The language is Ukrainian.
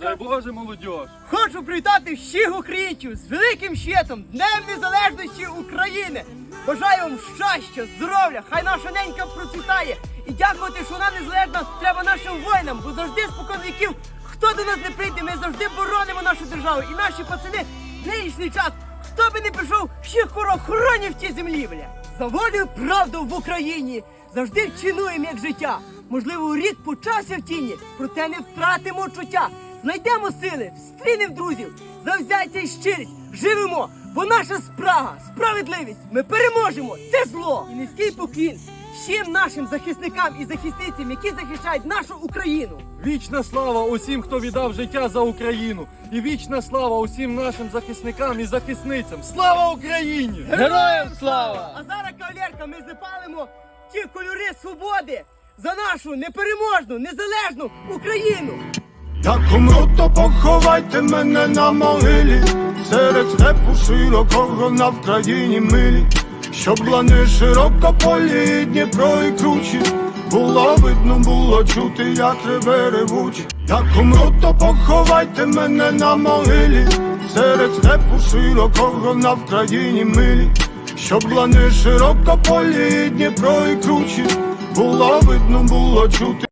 Дай Боже, молодіж! Хочу привітати всіх українців з великим святом, Днем Незалежності України. Бажаю вам щастя, здоров'я, хай наша ненька процвітає. І дякувати, що вона незалежна треба нашим воїнам, бо завжди спокон віків, хто до нас не прийде, ми завжди боронимо нашу державу. І наші пацани в нинішній час, хто би не прийшов, всіх хоронів в цій землі, бля. За волю і правду в Україні завжди вчинуємо як життя. Можливо, рік почався в тіні, проте не втратимо чуття. Знайдемо сили, встрінемо друзів, завзяття і щирість, живемо, бо наша спрага, справедливість, ми переможемо, це зло. І низький поклін всім нашим захисникам і захисницям, які захищають нашу Україну. Вічна слава усім, хто віддав життя за Україну! І вічна слава усім нашим захисникам і захисницям! Слава Україні! Героям слава! А ми запалимо ті кольори свободи за нашу непереможну, незалежну Україну. Умру, то поховайте мене на могилі, серед степу широкого на Вкраїні милі, щоб лани широко полі, Дніпро і кручі, було видно, було чути, як реве ревучі. Як умру, то поховайте мене на могилі, серед степу широкого на Вкраїні милі, щоб лани широко полі, Дніпро і кручі, було видно, було чути.